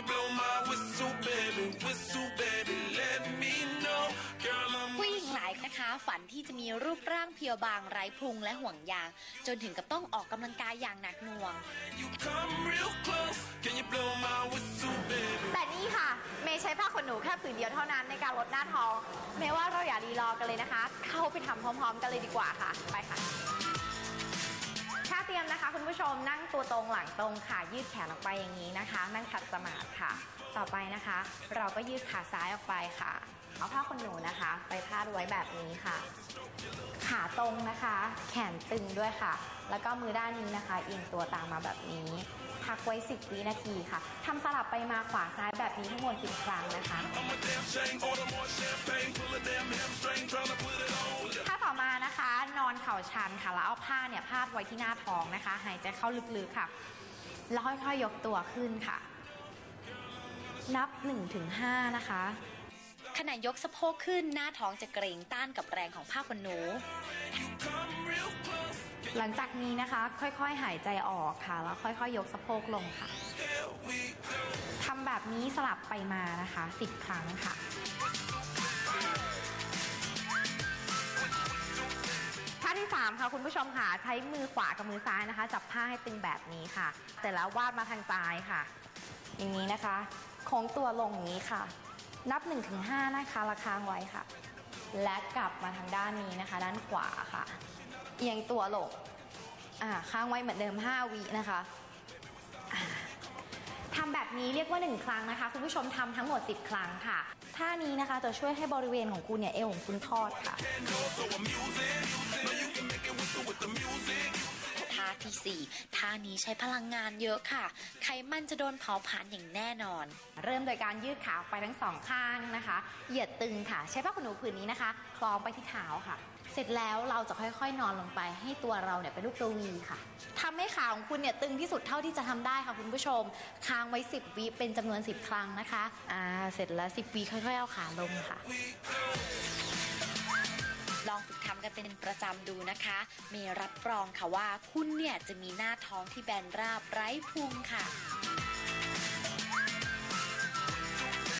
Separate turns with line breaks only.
you blow my whistle, baby? Whistle, baby, let me know. Girl, I'm
ผู้หญิงหลายนะคะ ฝันที่จะมีรูปร่างเพียวบางไร้พุงและห่วงยาง จนถึงกับต้องออกกำลังกายอย่างหนักหน่วง
you come real close. Can you blow my whistle, baby?
แต่นี่ค่ะ เมย์ใช้ผ้าขนหนูแค่ผืนเดียวเท่านั้นในการลดหน้าท้องเมย์ว่าเราอย่ารีรอกันเลยนะคะ เข้าไปทำพร้อม ๆ กันเลยดีกว่าค่ะ ไปค่ะถ้าเตรี ยมนะคะ คุณผู้ชมนั่งตัวตรงหลังตรงค่ะ ยืดแขนออกไปอย่างนี้นะคะ นั่งขัดสมาธิค่ะ ต่อไปนะคะ เราก็ยืดขาซ้ายออกไปค่ะ เอาผ้าขนหนูนะคะ ไปพาดไว้แบบนี้ค่ะ ขาตรงนะคะ แขนตึงด้วยค่ะ แล้วก็มือด้านนี้นะคะเอียงตัวตามมาแบบนี้พักไว้ 10 วินาทีค่ะทำสลับไปมาขวาซ้ายแบบนี้ทั้งหมด10ครั้งนะคะ อนเข่าชันค่ะแล้วเอาผ้าเนี่ยพาดไว้ที่หน้าท้องนะคะ หายใจเข้าลึกๆค่ะ แล้วค่อยๆยกตัวขึ้นค่ะ นับ 1-5 นะคะ
ขณะยกสะโพกขึ้นหน้าท้องจะเกรงต้านกับแรงของผ้าขนหนู
หลังจากนี้นะคะ ค่อยๆ หายใจออกค่ะ แล้วค่อยๆ ยกสะโพกลงค่ะทำแบบนี้สลับไปมานะคะ 10 ครั้งค่ะ ค่ะคุณผู้ชมค่ะใช้มือขวากับมือซ้ายนะคะ จับผ้าให้ตึงแบบนี้ค่ะ เสร็จแล้ววาดมาทางซ้ายค่ะ อย่างนี้นะคะโค้งตัวลงอย่างนี้ค่ะ นับ 1-5 นะคะระค้างไว้ค่ะ และกลับมาทางด้านนี้นะคะ ด้านขวาค่ะ เอียงตัวลงอ่าค้างไว้เหมือนเดิม 5 วินะคะ ทำแบบนี้เรียกว่า 1 ครั้งนะคะ คุณผู้ชมทำทั้งหมด 10 ครั้งค่ะ ท่านี้นะคะจะช่วยให้บริเวณของคุณเนี่ยเอวของคุณทอดค่ะ
4ท่านี้ใช้พลังงานเยอะค่ะ ไขมันจะโดนเผาผลาญอย่างแน่นอน
เริ่มโดยการยืดขาไปทั้งสองข้างนะคะ เหยียดตึงค่ะ ใช้ผ้าขนหนูผืนนี้นะคะคล้องไปที่เท้าค่ะ เสร็จแล้วเราจะค่อยๆ นอนลงไปให้ตัวเราเนี่ยเป็นลูกตัววีค่ะทำให้ขาของคุณเนี่ยตึงที่สุดเท่าที่จะทำได้ค่ะคุณผู้ชม ค้างไว้ 10 วิเป็นจำนวน 10 ครั้งนะคะ อ่า เสร็จแล้ว 10 วิค่อยๆ เอาขาลงค่ะ
ลองฝึกทำกันเป็นประจำดูนะคะ เมย์รับรองค่ะว่าคุณเนี่ยจะมีหน้าท้องที่แบนราบไร้พุงค่ะ